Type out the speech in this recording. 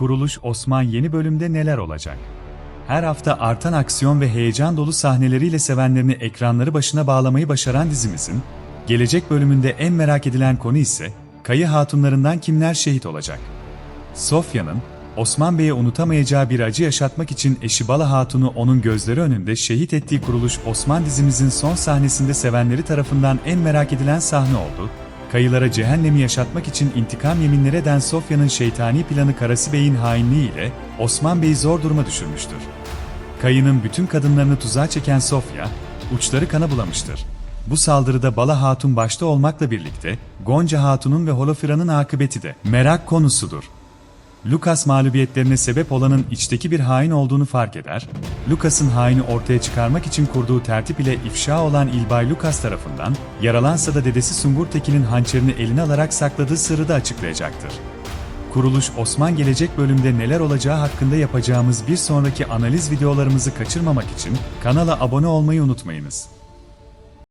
Kuruluş Osman yeni bölümde neler olacak? Her hafta artan aksiyon ve heyecan dolu sahneleriyle sevenlerini ekranları başına bağlamayı başaran dizimizin, gelecek bölümünde en merak edilen konu ise, Kayı Hatunlarından kimler şehit olacak? Sofya'nın, Osman Bey'e unutamayacağı bir acı yaşatmak için eşi Bala Hatun'u onun gözleri önünde şehit ettiği kuruluş Osman dizimizin son sahnesinde sevenleri tarafından en merak edilen sahne oldu. Kayılara cehennemi yaşatmak için intikam yeminleri eden Sofya'nın şeytani planı Karası Bey'in hainliğiyle Osman Bey'i zor duruma düşürmüştür. Kayı'nın bütün kadınlarını tuzağa çeken Sofya, uçları kana bulamıştır. Bu saldırıda Bala Hatun başta olmakla birlikte Gonca Hatun'un ve Holofira'nın akıbeti de merak konusudur. Lucas mağlubiyetlerine sebep olanın içteki bir hain olduğunu fark eder, Lucas'ın haini ortaya çıkarmak için kurduğu tertip ile ifşa olan İlbay Lucas tarafından, yaralansa da dedesi Sungur Tekin'in hançerini eline alarak sakladığı sırrı da açıklayacaktır. Kuruluş Osman gelecek bölümde neler olacağı hakkında yapacağımız bir sonraki analiz videolarımızı kaçırmamak için kanala abone olmayı unutmayınız.